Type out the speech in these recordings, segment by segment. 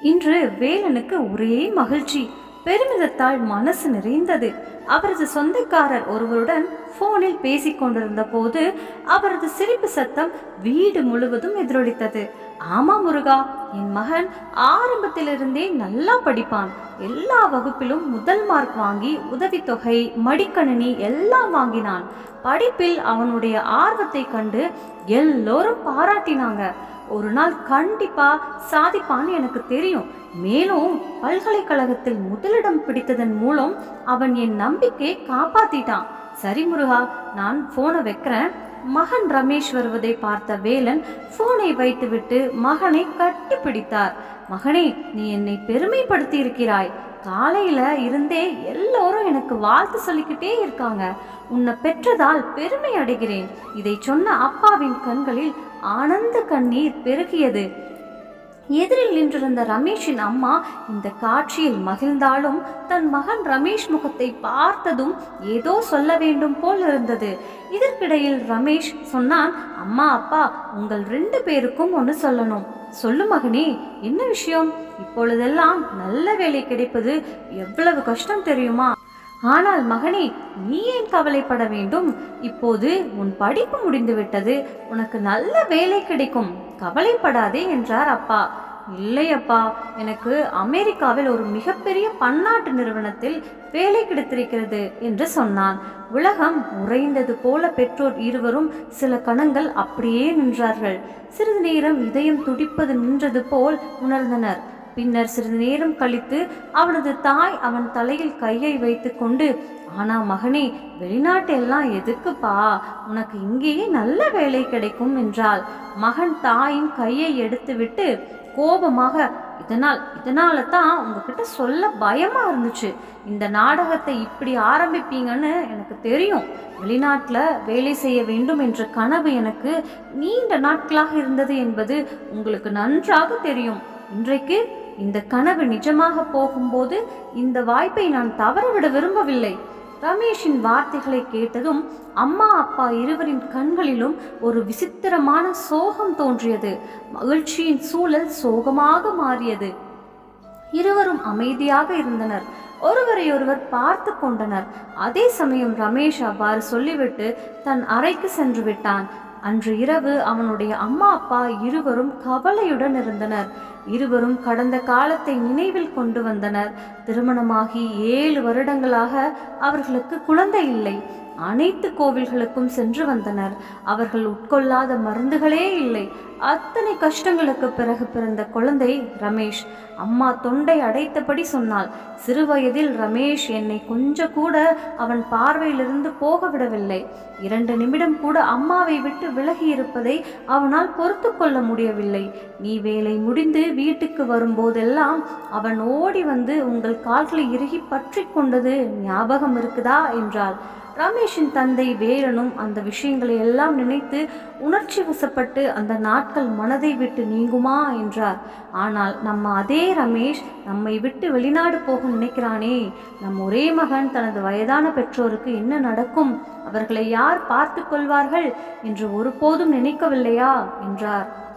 இன்று வேலனுக்கு ஒரே மகிழ்ச்சி. பெருமிதத்தால் மனசு நிறைந்தது. அவரது சொந்தக்காரர் ஒருவருடன் போனில் பேசிக் கொண்டிருந்த போது அவரது சிரிப்பு சத்தம் வீடு முழுவதும் எதிரொலித்தது. ஆமா முருகா என் மகன் ஆரம்பத்திலிருந்தே நல்லா படிப்பான். எல்லா வகுப்பிலும் முதல் மார்க் வாங்கி உதவித்தொகை மடிக்கணினி எல்லாம் வாங்கினான். படிப்பில் அவனுடைய ஆர்வத்தை கண்டு எல்லோரும் பாராட்டினாங்க. ஒரு நாள் கண்டிப்பா சாதிப்பான்னு எனக்கு தெரியும். மேலும் பல்கலைக்கழகத்தில் முதலிடம் பிடித்ததன் மூலம் அவன் என் நம்பிக்கையை காப்பாத்திட்டான். சரி முருகா நான் போனை வைக்கிறேன். மகன் ரமேஷ் வருவதை பார்த்த வேலன் போனை வைத்துவிட்டு மகனை கட்டிப்பிடித்தார். மகனே நீ என்னை பெருமைப்படுத்தி இருக்கிறாய் காலையில இருந்தே எல்லோரும் எனக்கு வாழ்த்து சொல்லிக்கிட்டே இருக்காங்க. உன்னை பெற்றதால் பெருமை அடைகிறேன். இதை சொன்ன அப்பாவின் கண்களில் ஆனந்த கண்ணீர் பெருகியது. எதிரில் நின்றிருந்த ரமேஷின் அம்மா இந்த காட்சியில் மகிழ்ந்தாலும் தன் மகன் ரமேஷ் முகத்தை பார்த்ததும் ஏதோ சொல்ல வேண்டும் போல் இருந்தது. இதற்கிடையில் ரமேஷ் சொன்னான் அம்மா அப்பா உங்கள் ரெண்டு பேருக்கும் ஒன்று சொல்லணும். சொல்லு மகனே என்ன விஷயம்? இப்பொழுதெல்லாம் நல்ல வேலை கிடைப்பது எவ்வளவு கஷ்டம் தெரியுமா? ஆனால் மகனே நீ ஏன் கவலைப்பட வேண்டும்? இப்போது உன் படிப்பு முடிந்துவிட்டது. உனக்கு நல்ல வேலை கிடைக்கும். கவலைப்படாதே என்றார் அப்பா. இல்லை அப்பா எனக்கு அமெரிக்காவில் ஒரு மிகப்பெரிய பன்னாட்டு நிறுவனத்தில் வேலை கிடைத்திருக்கிறது என்று சொன்னான். உலகம் உறைந்தது போல பெற்றோர் இருவரும் சில கணங்கள் அப்படியே நின்றார்கள். சிறிது நேரம் இதயம் துடிப்பது நின்றது போல் உணர்ந்தனர். பின்னர் சிறிது நேரம் கழித்து அவனது தாய் அவன் தலையில் கையை வைத்துக்கொண்டு ஆனா மகனே வெளிநாட்டு எல்லாம் எதுக்குப்பா? உனக்கு இங்கேயே நல்ல வேலை கிடைக்கும் என்றாள். மகன் தாயின் கையை எடுத்துவிட்டு கோபமாக இதனால் இதனால தான் உங்ககிட்ட சொல்ல பயமா இருந்துச்சு. இந்த நாடகத்தை இப்படி ஆரம்பிப்பீங்கன்னு எனக்கு தெரியும். வெளிநாட்டில் வேலை செய்ய வேண்டும் என்ற கனவு எனக்கு நீண்ட நாட்களாக இருந்தது என்பது உங்களுக்கு நன்றாக தெரியும். இன்றைக்கு இந்த கனவு நிஜமாக போகும்போது இந்த வாய்ப்பை நான் தவறவிட விரும்பவில்லை. ரமேஷின் வார்த்தைகளை கேட்டதும் அம்மா அப்பா இருவரின் கண்களிலும் ஒரு விசித்திரமான சோகம் தோன்றியது. மகிழ்ச்சியின் சூழல் சோகமாக மாறியது. இருவரும் அமைதியாக இருந்தனர். ஒருவரையொருவர் பார்த்து கொண்டனர். அதே சமயம் ரமேஷ் அவ்வாறு சொல்லிவிட்டு தன் அறைக்கு சென்று விட்டான். அன்று இரவு அவனுடைய அம்மா அப்பா இருவரும் கவலையுடன் இருந்தனர். இருவரும் கடந்த காலத்தை நினைவில் கொண்டு வந்தனர். திருமணமாகி ஏழு வருடங்களாக அவர்களுக்கு குழந்தை இல்லை. அனைத்து கோவில்களுக்கும் சென்று வந்தனர். அவர்கள் உட்கொள்ளாத மருந்துகளே இல்லை. அத்தனை கஷ்டங்களுக்கு பிறகு பிறந்த குழந்தை ரமேஷ். அம்மா தொண்டை அடைத்தபடி சொன்னாள் சிறுவயதில் ரமேஷ் என்னை கொஞ்சம் கூட அவன் பார்வையிலிருந்து போக விடவில்லை இரண்டு நிமிடம் கூட அம்மாவை விட்டு விலகி இருப்பதை அவனால் பொறுத்து கொள்ள முடியவில்லை. நீ வேலை முடிந்து வீட்டுக்கு வரும்போதெல்லாம் அவன் ஓடி வந்து உங்கள் கால்களை இறுகி பற்றி கொண்டது ஞாபகம் இருக்குதா? என்றாள். ரமேஷின் தந்தை வேலனும் அந்த விஷயங்களை எல்லாம் நினைத்து உணர்ச்சி வசப்பட்டு அந்த நாட்கள் மனதை விட்டு நீங்குமா என்றார். ஆனால் நம்ம அதே ரமேஷ் நம்மை விட்டு வெளிநாடு போக நினைக்கிறானே. நம் ஒரே மகன் தனது வயதான பெற்றோருக்கு என்ன நடக்கும்? அவர்களை யார் பார்த்து கொள்வார்கள்? என்று ஒருபோதும் நினைக்கவில்லையா? என்றார்.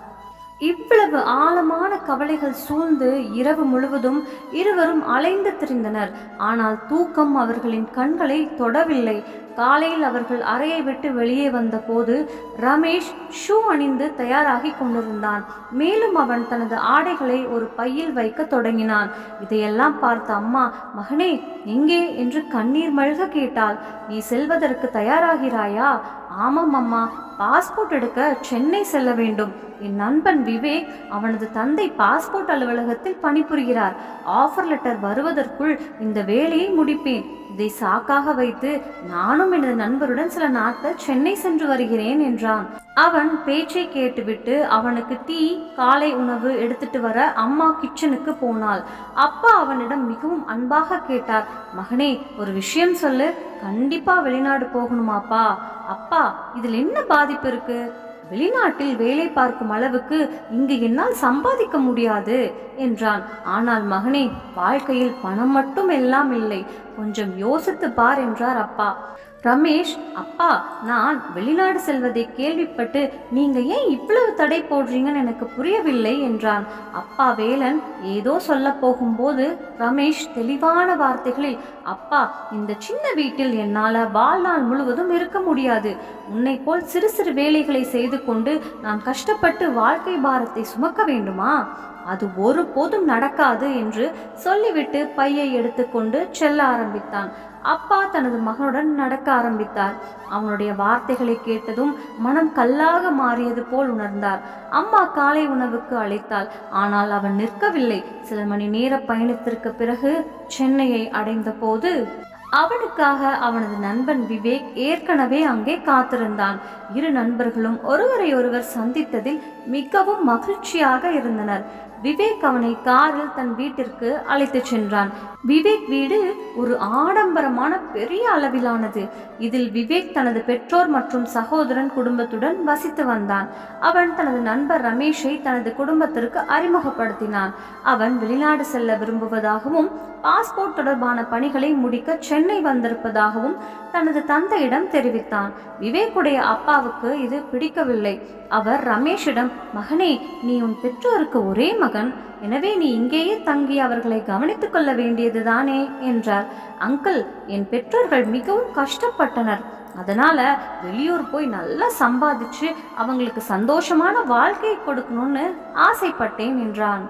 இவ்வளவு ஆழமான கவலைகள் சூழ்ந்து இரவு முழுவதும் இருவரும் அலைந்து திரிந்தனர். ஆனால் தூக்கம் அவர்களின் கண்களை தொடவில்லை. காலையில் அவர்கள் அறையை விட்டு வெளியே வந்தபோது ரமேஷ் ஷூ அணிந்து தயாராகி கொண்டிருந்தான். மேலும் அவன் தனது ஆடைகளை ஒரு பையில் வைக்க தொடங்கினான். இதையெல்லாம் பார்த்த அம்மா மகனே எங்கே? என்று கண்ணீர் மல்க கேட்டாள். நீ செல்வதற்கு தயாராகிறாயா? ஆமாம் அம்மா பாஸ்போர்ட் எடுக்க சென்னை செல்ல வேண்டும். என் நண்பன் விவேக் அவனது தந்தை பாஸ்போர்ட் அலுவலகத்தில் பணிபுரிகிறார். ஆஃபர் லெட்டர் வருவதற்குள் இந்த வேலையை முடிப்பேன். இதை சாக்காக வைத்து நானும் எனது நண்பருடன் சில நாட்கள் சென்னை சென்று வருகிறேன் என்றான். அவன் பேச்சை கேட்டுவிட்டு அவனுக்கு டீ காலை உணவு எடுத்துட்டு வர அம்மா கிச்சனுக்கு போனாள். அப்பா அவனிடம் மிகவும் அன்பாக கேட்டார். மகனே ஒரு விஷயம் சொல்லு. கண்டிப்பா வெளிநாடு போகணுமாப்பா. அப்பா இதில் என்ன பாதிப்பு இருக்கு? வெளிநாட்டில் வேலை பார்க்கும் அளவுக்கு இங்கு என்னால் சம்பாதிக்க முடியாது என்றான். ஆனால் மகனே வாழ்க்கையில் பணம் மட்டும் எல்லாம் இல்லை. கொஞ்சம் யோசித்து பார் என்றார் அப்பா. ரமேஷ் அப்பா நான் வெளிநாடு செல்வதை கேள்விப்பட்டு நீங்க ஏன் இவ்வளவு தடை போடுறீங்கன்னு எனக்கு புரியவில்லை என்றான். அப்பா வேலன் ஏதோ சொல்ல போகும்போது ரமேஷ் தெளிவான வார்த்தைகளில் அப்பா இந்த சின்ன வீட்டில் என்னால் வாழ்நாள் முழுவதும் இருக்க முடியாது. உன்னை போல் சிறு சிறு வேலைகளை செய்து கொண்டு நான் கஷ்டப்பட்டு வாழ்க்கை பாரத்தை சுமக்க வேண்டுமா? அது ஒருபோதும் நடக்காது என்று சொல்லிவிட்டு பையை எடுத்துக்கொண்டு செல்ல ஆரம்பித்தான். அப்பா தனது மகனுடன் நடக்க ஆரம்பித்தார். அவனுடைய வார்த்தைகளை கேட்டதும் மனம் கல்லாக மாறியது போல் உணர்ந்தார். அம்மா காலை உணவுக்கு அழைத்தாள். ஆனால் அவன் நிற்கவில்லை. சில மணி நேர பயணத்திற்கு பிறகு சென்னையை அடைந்த போது அவனுக்காக அவனது நண்பன் விவேக் ஏற்கனவே அங்கே காத்திருந்தான். இரு நண்பர்களும் ஒருவரை ஒருவர் சந்தித்ததில் மிகவும் மகிழ்ச்சியாக இருந்தனர். விவேக் அவனை காரில் தன் வீட்டிற்கு அழைத்துச் சென்றான். விவேக் வீடு ஒரு ஆடம்பரமான பெரிய அளவிலானது. இதில் விவேக் தனது பெற்றோர் மற்றும் சகோதரன் குடும்பத்துடன் வசித்து வந்தான். அவன் தனது நண்பர் ரமேஷை தனது குடும்பத்திற்கு அறிமுகப்படுத்தினான். அவன் வெளிநாடு செல்ல விரும்புவதாகவும் பாஸ்போர்ட் தொடர்பான பணிகளை முடிக்க சென்னை வந்திருப்பதாகவும் தனது தந்தையிடம் தெரிவித்தான். விவேக்குடைய அப்பாவுக்கு இது பிடிக்கவில்லை. அவர் ரமேஷிடம் மகனே நீ உன் பெற்றோருக்கு ஒரே மகன் மகன் எனவே நீ இங்கேயே தங்கி அவர்களை கவனித்துக் கொள்ள வேண்டியதுதானே? என்றார். அங்கிள் என் பெற்றோர்கள் மிகவும் கஷ்டப்பட்டனர். அதனால வெளியூர் போய் நல்லா சம்பாதிச்சு அவங்களுக்கு சந்தோஷமான வாழ்க்கையை கொடுக்கணும்னு ஆசைப்பட்டேன் என்றான்.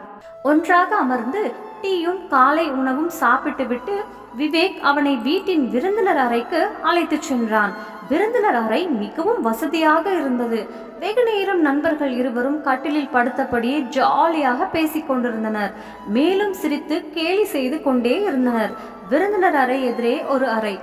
ஒன்றாக அமர்ந்து டீயும் காலை உணவும் சாப்பிட்டுவிட்டு விவேக் அவனை வீட்டின் விருந்தினர் அறைக்கு அழைத்துச் சென்றான். விருந்தினர் அறை மிகவும் வசதியாக இருந்தது. வெகு நேரம் நண்பர்கள் இருவரும் கட்டிலில் படுத்தபடியே ஜாலியாக பேசிக் கொண்டிருந்தனர். மேலும் சிரித்து கேலி செய்து கொண்டே இருந்தனர். விருந்தினர் அறை எதிரே ஒரு அறை.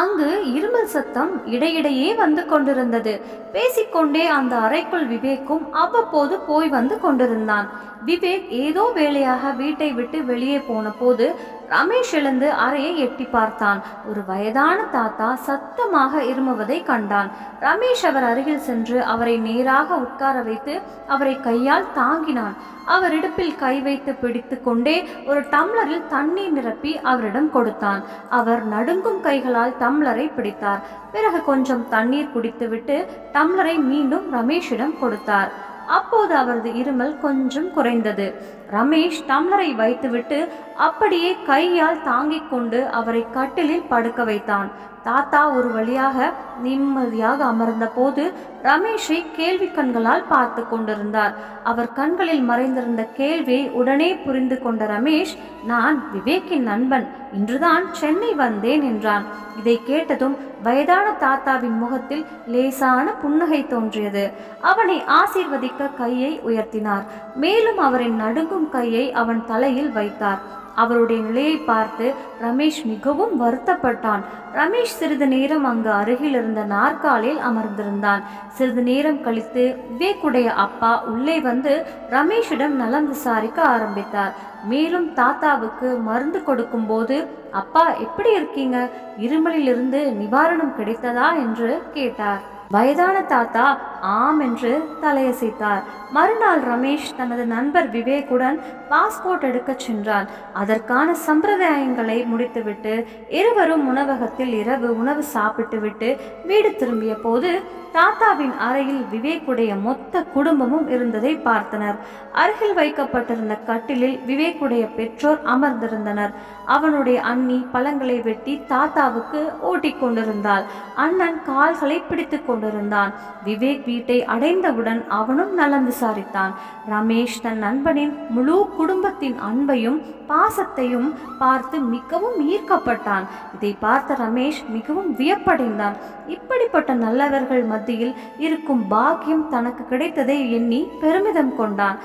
அங்கு இருமல் சத்தம் இடையிடையே வந்து கொண்டிருந்தது. பேசிக்கொண்டே அந்த அறைக்குள் விவேக்கும் அவ்வப்போது போய் வந்து கொண்டிருந்தான். விவேக் ஏதோ வேலையாக வீட்டை விட்டு வெளியே போன போது ரமேஷ் எழுந்து அறையை எட்டி பார்த்தான். ஒரு வயதான தாத்தா சத்தமாக இருமுவதை கண்டான். ரமேஷ் அவர் அருகில் சென்று அவரை நேராக உட்கார வைத்து அவரை கையால் தாங்கினான். அவர் இடுப்பில் கை வைத்து பிடித்து கொண்டே ஒரு டம்ளரில் தண்ணீர் நிரப்பி அவரிடம் கொடுத்தான். அவர் நடுங்கும் கைகளால் டம்ளரை பிடித்தார். பிறகு கொஞ்சம் தண்ணீர் குடித்துவிட்டு டம்ளரை மீண்டும் ரமேஷிடம் கொடுத்தார். அப்போது அவரது இருமல் கொஞ்சம் குறைந்தது. ரமேஷ் டம்ளரை வைத்துவிட்டு அப்படியே கையால் தாங்கிக் கொண்டு அவரை கட்டிலில் படுக்க வைத்தான். தாத்தா ஒரு வழியாக நிம்மதியாக அமர்ந்த போது ரமேஷை கேள்வி கண்களால் பார்த்து கொண்டிருந்தார். அவர் கண்களில் மறைந்திருந்த கேள்வியை உடனே புரிந்து கொண்ட ரமேஷ் நான் விவேக்கின் நண்பன். இன்றுதான் சென்னை வந்தேன் என்றான். இதை கேட்டதும் வயதான தாத்தாவின் முகத்தில் லேசான புன்னகை தோன்றியது. அவனை ஆசீர்வதிக்க கையை உயர்த்தினார். மேலும் அவரின் நடுங்கும் கையை அவன் தலையில் வைத்தார். அவருடைய நிலையை பார்த்து ரமேஷ் மிகவும் வருத்தப்பட்டான். ரமேஷ் சிறிது நேரம் அங்கு அருகில் இருந்த நாற்காலில் அமர்ந்திருந்தான். சிறிது நேரம் கழித்து விவேக்குடைய அப்பா உள்ளே வந்து ரமேஷிடம் நலம் விசாரிக்க ஆரம்பித்தார். மேலும் தாத்தாவுக்கு மருந்து கொடுக்கும்போது அப்பா எப்படி இருக்கீங்க? இருமலிலிருந்து நிவாரணம் கிடைத்ததா? என்று கேட்டார். வயதான தாத்தா ஆம் என்று தலையசைத்தார். மறுநாள் ரமேஷ் தனது நண்பர் விவேக்குடன் பாஸ்போர்ட் எடுக்கச் சென்றான் அதற்கான சம்பிரதாயங்களை முடித்துவிட்டு இருவரும் உணவகத்தில் இரவு உணவு சாப்பிட்டுவிட்டு வீடு திரும்பிய போது தாத்தாவின் அறையில் விவேக்குடைய மொத்த குடும்பமும் இருந்ததை பார்த்தனர். அருகில் வைக்கப்பட்டிருந்த கட்டிலில் விவேக்குடைய பெற்றோர் அமர்ந்திருந்தனர். அவனுடைய அண்ணி பழங்களை வெட்டி தாத்தாவுக்கு ஓட்டிக் கொண்டிருந்தாள் அண்ணன் கால்களை பிடித்து கொண்டிருந்தான். விவேக் வீட்டை அடைந்தவுடன் அவனும் நலம் விசாரித்தான். ரமேஷ் தன் நண்பனின் முழு குடும்பத்தின் அன்பையும் பாசத்தையும் பார்த்து மிகவும் ஈர்க்கப்பட்டான். இதை பார்த்த ரமேஷ் மிகவும் வியப்படைந்தான். இப்படிப்பட்ட நல்லவர்கள் மத்தியில் இருக்கும் பாக்கியம் தனக்கு கிடைத்ததை எண்ணி பெருமிதம் கொண்டான்.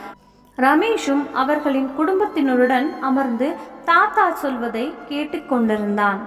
ரமேஷும் அவர்களின் குடும்பத்தினருடன் அமர்ந்து தாத்தா சொல்வதை கேட்டுக்கொண்டிருந்தான்.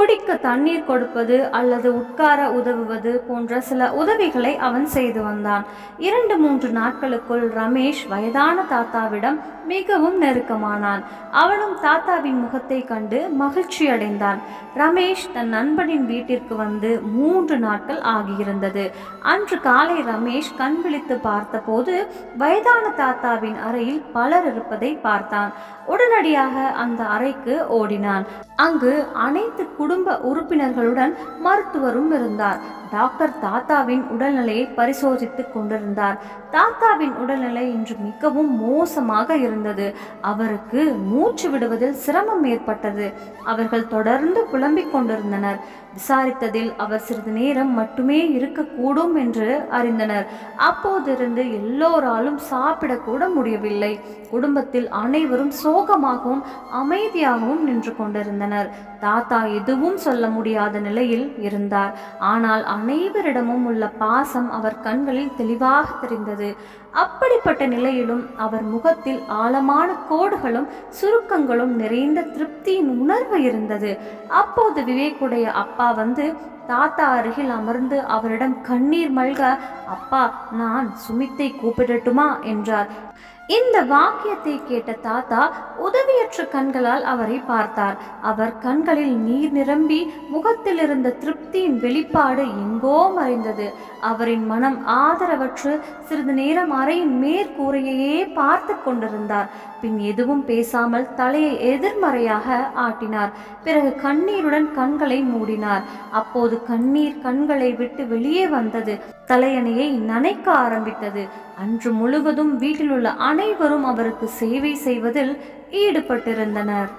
குடிக்க தண்ணீர் கொடுப்பது அல்லது உட்கார உதவுவது போன்ற சில உதவிகளை அவன் செய்து வந்தான். இரண்டு மூன்று நாட்களுக்குள் ரமேஷ் வயதான தாத்தாவிடம் மிகவும் நெருக்கமானான். அவனும் தாத்தாவின் முகத்தை கண்டு மகிழ்ச்சி அடைந்தான். ரமேஷ் தன் நண்பனின் வீட்டிற்கு வந்து மூன்று நாட்கள் ஆகியிருந்தது. அன்று காலை ரமேஷ் கண் விழித்து பார்த்தபோது வயதான தாத்தாவின் அறையில் பலர் இருப்பதை பார்த்தான். உடனடியாக அந்த அறைக்கு ஓடினான். அங்கு அனைத்து குடும்ப குடும்ப உறுப்பினர்களுடன் மருத்துவரும் இருந்தார். டாக்டர் தாத்தாவின் உடல்நிலையை பரிசோதித்துக் கொண்டிருந்தார். தாத்தாவின் உடல்நிலை இன்று மிகவும் மோசமாக இருந்தது. அவருக்கு மூச்சு விடுவதில் சிரமம் ஏற்பட்டது. அவர்கள் தொடர்ந்து புலம்பிக் கொண்டிருந்தனர். விசாரித்ததில் அவர் சிறிது நேரம் மட்டுமே இருக்கக்கூடும் என்று அறிந்தனர். அப்போதிருந்து எல்லோராலும் சாப்பிடக்கூட முடியவில்லை. குடும்பத்தில் அனைவரும் சோகமாகவும் அமைதியாகவும் நின்று கொண்டிருந்தனர். தாத்தா எதுவும் சொல்ல முடியாத நிலையில் இருந்தார். ஆனால் அனைவரிடமும் உள்ள பாசம் அவர் கண்களில் தெளிவாக தெரிந்தது. அப்படிப்பட்ட நிலையிலும் அவர் முகத்தில் ஆழமான கோடுகளும் சுருக்கங்களும் நிறைந்த திருப்தியின் உணர்வு இருந்தது. அப்போது விவேக்குடைய அப்பா வந்து தாத்தா அருகில் அமர்ந்து அவரிடம் கண்ணீர் மல்க அப்பா நான் சுமித்தை கூப்பிடட்டுமா? என்றார். இந்த வாக்கியத்தை கேட்ட தாத்தா உதவியற்ற கண்களால் அவரை பார்த்தார். அவர் கண்களில் நீர் நிரம்பி முகத்தில் இருந்த திருப்தியின் வெளிப்பாடு எங்கோ மறைந்தது. அவரின் மனம் ஆதரவற்று சிறிது நேரம் அறையின் மேற்கூரையையே பார்த்து கொண்டிருந்தார். பின் எதுவும் பேசாமல் தலையை எதிர்மறையாக ஆட்டினார். பிறகு கண்ணீருடன் கண்களை மூடினார். அப்போது கண்ணீர் கண்களை விட்டு வெளியே வந்தது. தலையணையை நனைக்க ஆரம்பித்தது. அன்று முழுவதும் வீட்டில் உள்ள அனைவரும் அவருக்கு சேவை செய்வதில் ஈடுபட்டிருந்தனர்.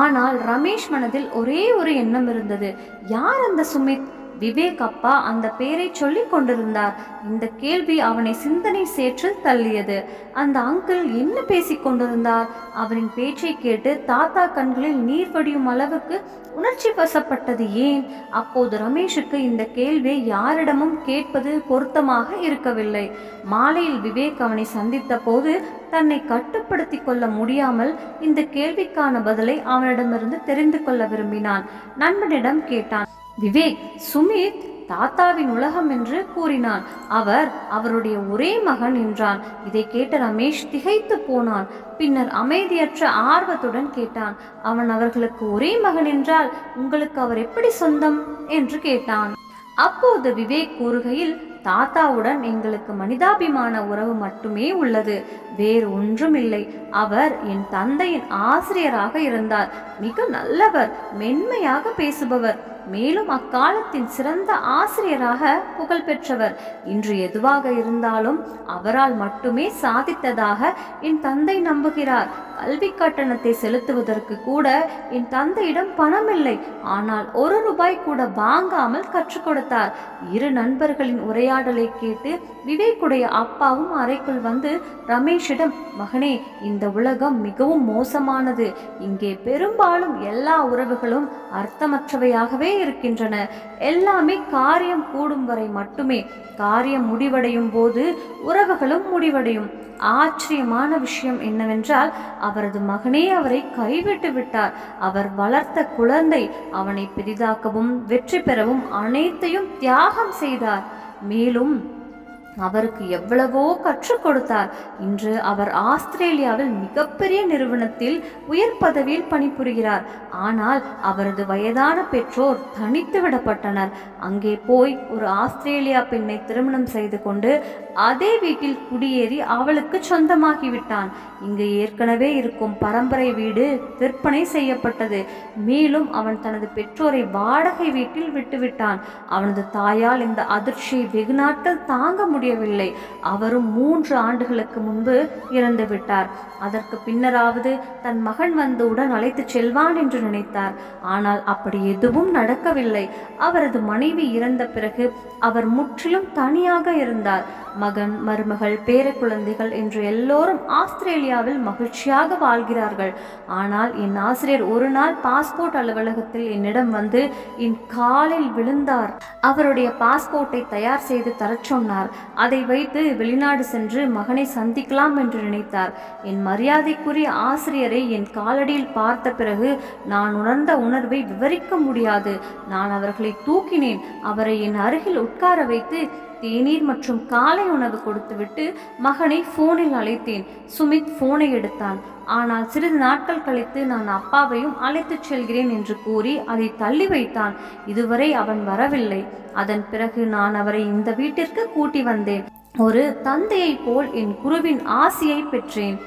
ஆனால் ரமேஷ் மனதில் ஒரே ஒரு எண்ணம் இருந்தது. யார் அந்த சுமித்? விவேக் அப்பா அந்த பேரை சொல்லிக் கொண்டிருந்தார். இந்த கேள்வி அவனை சிந்தனை சேற்றில் தள்ளியது. அந்த அங்கிள் என்ன பேசிக் கொண்டிருந்தார்? அவரின் பேச்சை கேட்டு தாத்தா கண்களில் நீர் வடியும் அளவுக்கு உணர்ச்சி வசப்பட்டது ஏன்? அப்போது ரமேஷுக்கு இந்த கேள்வியை யாரிடமும் கேட்பது பொருத்தமாக இருக்கவில்லை. மாலையில் விவேக் அவனை சந்தித்த போது தன்னை கட்டுப்படுத்தி கொள்ள முடியாமல் இந்த கேள்விக்கான பதிலை அவனிடமிருந்து தெரிந்து கொள்ள விரும்பினான். நண்பனிடம் கேட்டான் விவேக் சுமித் தாத்தாவின் உலகம் என்று கூறினான். அவர் அவருடைய ஒரே மகன் என்றான். இதை கேட்ட ரமேஷ் திகைத்து போனான். பின்னர் அமைதியற்ற ஆர்வத்துடன் கேட்டான். அவன் அவர்களுக்கு ஒரே மகன் என்றால் உங்களுக்கு அவர் எப்படி சொந்தம்? என்று கேட்டான். அப்போது விவேக் கூறுகையில் தாத்தாவுடன் எங்களுக்கு மனிதாபிமான உறவு மட்டுமே உள்ளது. வேறு ஒன்றும் இல்லை அவர் என் தந்தையின் ஆசிரியராக இருந்தார். மிக நல்லவர் மென்மையாக பேசுபவர். மேலும் அக்காலத்தின் சிறந்த ஆசிரியராக புகழ் பெற்றவர் இன்று எதுவாக இருந்தாலும் அவரால் மட்டுமே சாதித்ததாக என் தந்தை நம்புகிறார். கல்வி கட்டணத்தை செலுத்துவதற்கு கூட என் தந்தையிடம் பணம் இல்லை ஆனால் ஒரு ரூபாய் கூட வாங்காமல் கற்றுக் கொடுத்தார். இரு நண்பர்களின் உரையாடலை கேட்டு விவேக்குடைய அப்பாவும் அறைக்குள் வந்து ரமேஷிடம் மகனே இந்த உலகம் மிகவும் மோசமானது. இங்கே பெரும்பாலும் எல்லா உறவுகளும் அர்த்தமற்றவையாகவே இருக்கின்றன. எல்லாமே காரியம் கூடும் வரை மட்டுமே. காரியம் முடிவடையும் போது உறவுகளும் முடிவடையும். ஆச்சரியமான விஷயம் என்னவென்றால் அவரது மகனே அவரை கைவிட்டு விட்டார். அவர் வளர்த்த குழந்தை அவனை பெரிதாக்கவும் வெற்றி பெறவும் அனைத்தையும் தியாகம் செய்தார். மேலும் அவருக்கு எவ்வளவோ கற்றுக் கொடுத்தார். இன்று அவர் ஆஸ்திரேலியாவில் மிகப்பெரிய நிறுவனத்தில் உயர் பதவியில் பணிபுரிகிறார். ஆனால் அவரது வயதான பெற்றோர் தனித்து விடப்பட்டனர். அங்கே போய் ஒரு ஆஸ்திரேலியா பெண்ணை திருமணம் செய்து கொண்டு அதே வீட்டில் குடியேறி அவளுக்கு சொந்தமாகிவிட்டான். இங்கு ஏற்கனவே இருக்கும் பரம்பரை வீடு விற்பனை செய்யப்பட்டது. மேலும் அவன் தனது பெற்றோரை வாடகை வீட்டில் விட்டுவிட்டான். அவனது தாயால் இந்த அதிர்ச்சியை வெகு நாட்கள் தாங்க முடியவில்லை. அவரும் மூன்று ஆண்டுகளுக்கு முன்பு இறந்து விட்டார். அதற்கு பின்னராவது தன் மகன் வந்து உடன் அழைத்துச் செல்வான் என்று நினைத்தார். ஆனால் அப்படி எதுவும் நடக்கவில்லை. அவரது மனைவி இறந்த பிறகு அவர் முற்றிலும் தனியாக இருந்தார். மகன் மருமகள் பேரக்குழந்தைகள் என்று எல்லோரும் ஆஸ்திரேலியாவில் மகிழ்ச்சியாக வாழ்கிறார்கள். ஆனால் என் ஆசிரியர் ஒரு நாள் பாஸ்போர்ட் அலுவலகத்தில் என்னிடம் வந்து என் காலில் விழுந்தார். அவருடைய பாஸ்போர்ட்டை தயார் செய்து தரச் சொன்னார். அதை வைத்து வெளிநாடு சென்று மகனை சந்திக்கலாம் என்று நினைத்தார். என் மரியாதைக்குரிய ஆசிரியரை என் காலடியில் பார்த்த பிறகு நான் உணர்ந்த உணர்வை விவரிக்க முடியாது. நான் அவர்களை தூக்கினேன். அவரை என் அருகில் உட்கார வைத்து தேநீர் மற்றும் காலை உணவு கொடுத்துவிட்டு மகனை போனில் அழைத்தேன். சுமித் ஃபோனை எடுத்தான். ஆனால் சிறிது நாட்கள் கழித்து நான் அப்பாவையும் அழைத்துச் செல்கிறேன் என்று கூறி அதை தள்ளி வைத்தான். இதுவரை அவன் வரவில்லை. அதன் பிறகு நான் அவரை இந்த வீட்டிற்கு கூட்டி வந்தேன். ஒரு தந்தையைப் போல் என் குருவின் ஆசியை பெற்றேன்.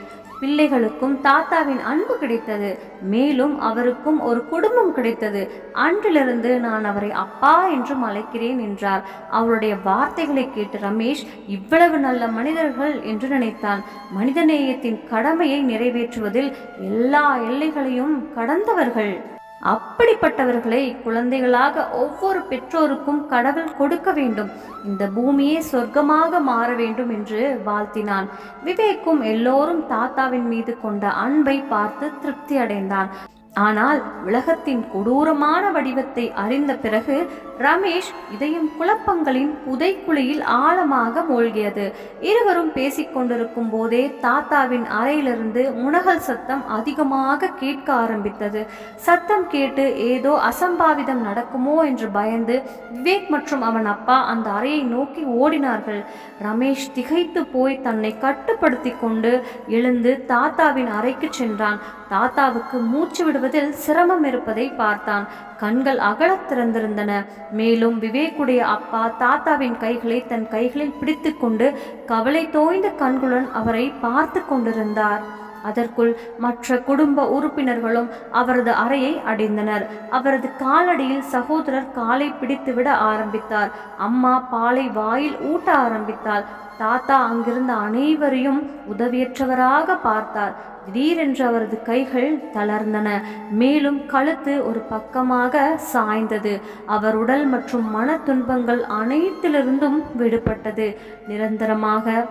பிள்ளைகளுக்கும் தாத்தாவின் அன்பு கிடைத்தது. மேலும் அவருக்கும் ஒரு குடும்பம் கிடைத்தது. அன்றிலிருந்து நான் அவரை அப்பா என்றும் அழைக்கிறேன் என்றார். அவருடைய வார்த்தைகளை கேட்டு ரமேஷ் இவ்வளவு நல்ல மனிதர்கள் என்று நினைத்தான். மனிதநேயத்தின் கடமையை நிறைவேற்றுவதில் எல்லா எல்லைகளையும் கடந்தவர்கள். அப்படிப்பட்டவர்களை குழந்தைகளாக ஒவ்வொரு பெற்றோருக்கும் கடவுள் கொடுக்க வேண்டும். இந்த பூமியே சொர்க்கமாக மாற வேண்டும் என்று வாழ்த்தினான். விவேக்கும் எல்லோரும் தாத்தாவின் மீது கொண்ட அன்பை பார்த்து திருப்தி அடைந்தான். ஆனால் உலகத்தின் கொடூரமான வடிவத்தை அறிந்த பிறகு ரமேஷ் இதயம் குழப்பங்களின் புதைக்குழியில் ஆழமாக மூழ்கியது. இருவரும் பேசிக்கொண்டிருக்கும் போதே தாத்தாவின் அறையிலிருந்து முனகல் சத்தம் அதிகமாக கேட்க ஆரம்பித்தது. சத்தம் கேட்டு ஏதோ அசம்பாவிதம் நடக்குமோ என்று பயந்து விவேக் மற்றும் அவன் அப்பா அந்த அறையை நோக்கி ஓடினார்கள். ரமேஷ் திகைத்து போய் தன்னை கட்டுப்படுத்தி கொண்டு எழுந்து தாத்தாவின் அறைக்கு சென்றான். தாத்தாவுக்கு மூச்சு விடுவதில் சிரமம் இருப்பதை பார்த்தான். கண்கள் அகலத் திறந்திருந்தன. மேலும் விவேக்குடைய அப்பா தாத்தாவின் கைகளை தன் கைகளில் பிடித்துக்கொண்டு கவலை தோய்ந்த கண்களுடன் அவரை பார்த்து கொண்டிருந்தார். அதற்குள் மற்ற குடும்ப உறுப்பினர்களும் அவரது அறையை அடைந்தனர். அவரது காலடியில் சகோதரர் காலை பிடித்துவிட ஆரம்பித்தார். அம்மா பாலை வாயில் ஊட்ட ஆரம்பித்தாள். தாத்தா அங்கிருந்த அனைவரையும் உதவியற்றவராக பார்த்தார். திடீரென்று அவரது கைகள் தளர்ந்தன. மேலும் கழுத்து ஒரு பக்கமாக சாய்ந்தது. அவர் உடல் மற்றும் மன துன்பங்கள் அனைத்திலிருந்தும் விடுபட்டது. நிரந்தரமாக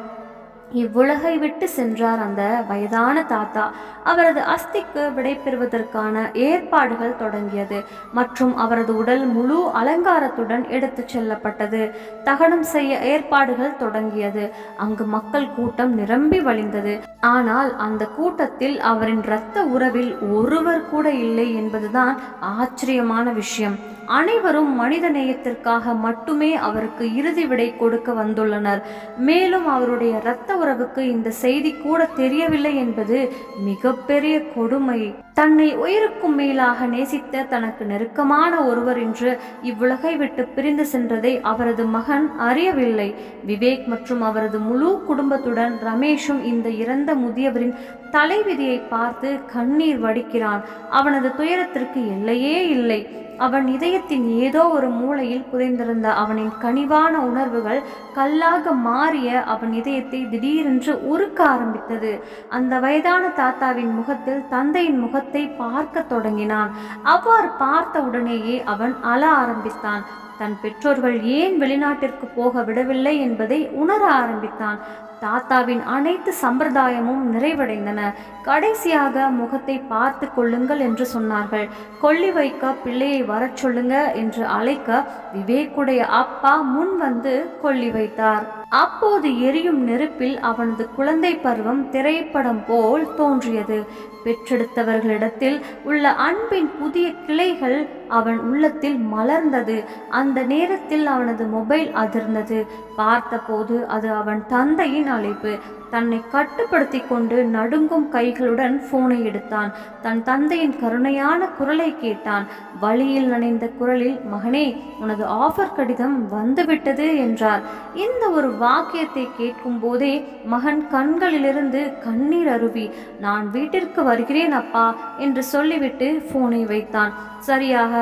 இவ்வுலகை விட்டு சென்றார் அந்த வயதான தாத்தா. அவரது அஸ்திக்கு விடைபெறுவதற்கான ஏற்பாடுகள் தொடங்கியது மற்றும் அவரது உடல் முழு அலங்காரத்துடன் எடுத்துச் செல்லப்பட்டது. தகனம் செய்ய ஏற்பாடுகள் தொடங்கியது. அங்கு மக்கள் கூட்டம் நிரம்பி வழிந்தது. ஆனால் அந்த கூட்டத்தில் அவரின் இரத்த உறவில் ஒருவர் கூட இல்லை என்பதுதான் ஆச்சரியமான விஷயம். அனைவரும் மனித நேயத்திற்காக மட்டுமே அவருக்கு இறுதி விடை கொடுக்க வந்துள்ளனர். மேலும் அவருடைய இரத்த உறவுக்கு இந்த செய்தி கூட தெரியவில்லை என்பது மிகப்பெரிய கொடுமை. தன்னை உயிருக்கும் மேலாக நேசித்த தனக்கு நெருக்கமான ஒருவர் என்று இவ்வுலகை விட்டு பிரிந்து சென்றதை அவரது மகன் அறியவில்லை. விவேக் மற்றும் அவரது முழு குடும்பத்துடன் ரமேஷும் இந்த இறந்த முதியவரின் தலைவிதியை பார்த்து கண்ணீர் வடிக்கிறான். அவனது துயரத்திற்கு எல்லையே இல்லை. அவன் இதயத்தின் ஏதோ ஒரு மூலையில் புதைந்திருந்த அவனின் கனிவான உணர்வுகள் கல்லாக மாறிய அவன் இதயத்தை திடீரென்று உருக்க ஆரம்பித்தது. அந்த வயதான தாத்தாவின் முகத்தில் தந்தையின் முகத்தை பார்க்க தொடங்கினான். அவ்வாறு பார்த்த உடனேயே அவன் அழ ஆரம்பித்தான். தன் பெற்றோர்கள் ஏன் வெளிநாட்டிற்கு போக விடவில்லை என்பதை உணர ஆரம்பித்தான். தாத்தாவின் அனைத்து சம்பிரதாயமும் நிறைவடைந்தன. கடைசியாக முகத்தை பார்த்து கொள்ளுங்கள் என்று சொன்னார்கள். கொள்ளி வைக்க பிள்ளையை வரச் சொல்லுங்க என்று அழைக்க விவேக்குடைய அப்பா முன் வந்து கொள்ளி வைத்தார். அப்போது எரியும் நெருப்பில் அவனது குழந்தை பருவம் திரைப்படம் போல் தோன்றியது. பெற்றெடுத்தவர்களிடத்தில் உள்ள அன்பின் புதிய கிளைகள் அவன் உள்ளத்தில் மலர்ந்தது. அந்த நேரத்தில் அவனது மொபைல் அதிர்ந்தது. பார்த்தபோது அது அவன் தந்தையின் அழைப்பு. தன்னை கட்டுப்படுத்தி கொண்டு நடுங்கும் கைகளுடன் போனை எடுத்தான். தன் தந்தையின் கருணையான குரலை கேட்டான். வழியில் நனைந்த குரலில் மகனே உனது ஆஃபர் கடிதம் வந்துவிட்டது என்றார். இந்த ஒரு வாக்கியத்தை கேட்கும் போதே மகன் கண்களிலிருந்து கண்ணீர் அருவி நான் வீட்டிற்கு வருகிறேன் அப்பா என்று சொல்லிவிட்டு போனை வைத்தான். சரியாக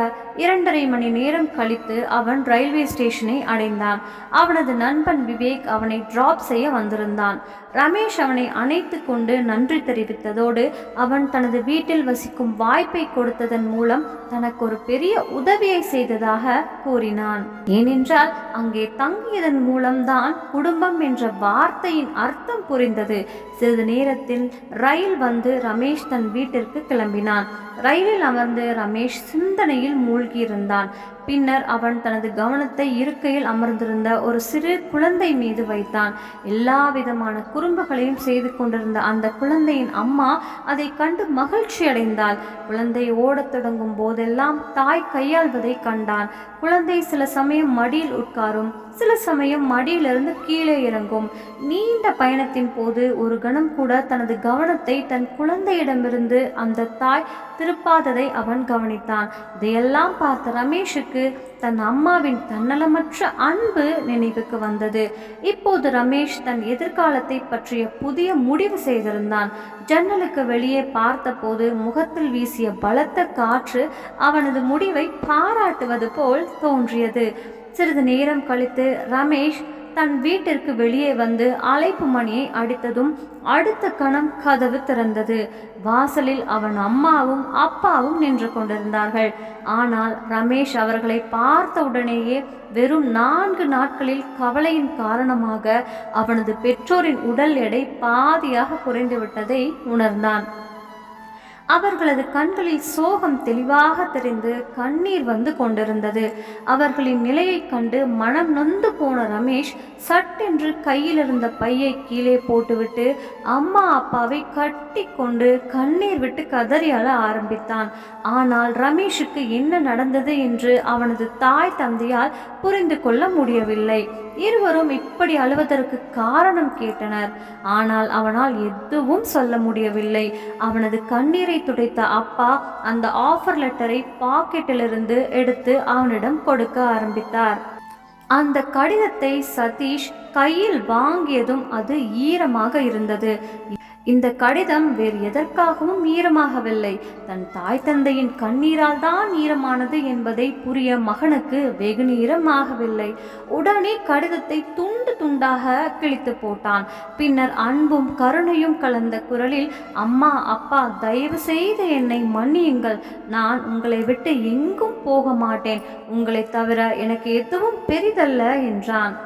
இரண்டரை மணி நேரம் கழித்து அவன் ரயில்வே ஸ்டேஷனை அடைந்தான். அவனது நண்பன் விவேக் அவனை டிராப் செய்ய வந்திருந்தான். ரமேஷ் அவனை அணைத்து கொண்டு நன்றி தெரிவித்ததோடு அவன் தனது வீட்டில் வசிக்கும் வாய்ப்பை கொடுத்ததன் மூலம் தனக்கு ஒரு பெரிய உதவியை செய்ததாக கூறினான். ஏனென்றால் அங்கே தங்கியதன் மூலம்தான் குடும்பம் என்ற வார்த்தையின் அர்த்தம் புரிந்தது. சிறிது நேரத்தில் ரயில் வந்து ரமேஷ் தன் வீட்டிற்கு கிளம்பினான். ரயிலில் அமர்ந்து ரமேஷ் சிந்தனையில் மூழ்கியிருந்தான். பின்னர் அவன் தனது கவனத்தை இருக்கையில் அமர்ந்திருந்த ஒரு சிறு குழந்தை மீது வைத்தான். எல்லா விதமான குறும்புகளையும் செய்து கொண்டிருந்த அந்த குழந்தையின் அம்மா அதை கண்டு மகிழ்ச்சி அடைந்தாள். குழந்தை ஓடத் தொடங்கும் போதெல்லாம் தாய் கையாள்வதை கண்டான். குழந்தை சில சமயம் மடியில் உட்காரும் சில சமயம் மடியிலிருந்து கீழே இறங்கும். நீண்ட பயணத்தின் போது ஒரு கணம் கூட தனது கவனத்தை தன் குழந்தையிடமிருந்து அந்த தாய் திருப்பாததை அவன் கவனித்தான். இதையெல்லாம் பார்த்த ரமேஷுக்கு தன் அம்மாவின் தன்னலமற்ற அன்பு நினைவுக்கு வந்தது. இப்போது ரமேஷ் தன் எதிர்காலத்தை பற்றிய புதிய முடிவு செய்திருந்தான். ஜன்னலுக்கு வெளியே பார்த்தபோது முகத்தில் வீசிய பலத்த காற்று அவனது முடிவை பாராட்டுவது போல் தோன்றியது. சிறிது நேரம் கழித்து ரமேஷ் தன் வீட்டிற்கு வெளியே வந்து அழைப்பு மணியை அடித்ததும் அடுத்த கணம் கதவு திறந்தது. வாசலில் அவன் அம்மாவும் அப்பாவும் நின்று கொண்டிருந்தார்கள். ஆனால் ரமேஷ் அவர்களை பார்த்த உடனேயே வெறும் நான்கு நாட்களில் கவலையின் காரணமாக அவனது பெற்றோரின் உடல் எடை பாதியாக குறைந்துவிட்டதை உணர்ந்தான். அவர்களது கண்களில் சோகம் தெளிவாக தெரிந்து கண்ணீர் வந்து கொண்டிருந்தது. அவர்களின் நிலையைக் கண்டு மனம் நொந்து போன ரமேஷ் சட்டென்று கையில் இருந்த பையை கீழே போட்டுவிட்டு அம்மா அப்பாவை கட்டி கொண்டு கண்ணீர் விட்டு கதறி அழ ஆரம்பித்தான். ஆனால் ரமேஷுக்கு என்ன நடந்தது என்று அவனது தாய் தந்தையால் புரிந்து கொள்ள முடியவில்லை. இருவரும் இப்படி அழுவதற்கு காரணம் கேட்டனர். ஆனால் அவனால் எதுவும் சொல்ல முடியவில்லை. அவனது கண்ணீரை துடைத்த அப்பா அந்த ஆஃபர் லெட்டரை பாக்கெட்டிலிருந்து எடுத்து அவனிடம் கொடுக்க ஆரம்பித்தார். அந்த கடிதத்தை சதீஷ் கையில் வாங்கியதும் அது ஈரமாக இருந்தது. இந்த கடிதம் வேறு எதற்காகவும் ஈரமாகவில்லை. தன் தாய் தந்தையின் கண்ணீரால் தான் ஈரமானது என்பதை புரிய மகனுக்கு வெகு நேரமாகவில்லை உடனே கடிதத்தை துண்டு துண்டாக கிழித்து போட்டான். பின்னர் அன்பும் கருணையும் கலந்த குரலில் அம்மா அப்பா தயவு செய்து என்னை மன்னியுங்கள். நான் உங்களை விட்டு எங்கும் போக மாட்டேன். உங்களை தவிர எனக்கு எதுவும் பெரிதல்ல என்றான்.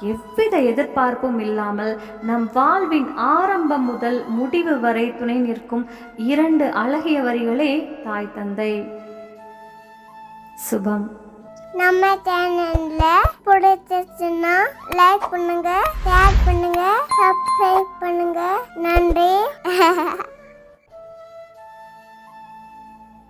எவ்வித எதிர்பார்ப்பும் இல்லாமல் நம் வாழ்வின் ஆரம்பம் முதல் முடிவு வரை துணை நிற்கும் இரண்டு அழகிய வரிகளே தாய் தந்தை. சுபம். நம்ம சேனல்ல பிடிச்சிருச்சுன்னா லைக் பண்ணுங்க ஷேர் பண்ணுங்க சப்ஸ்கிரைப் பண்ணுங்க. நன்றி.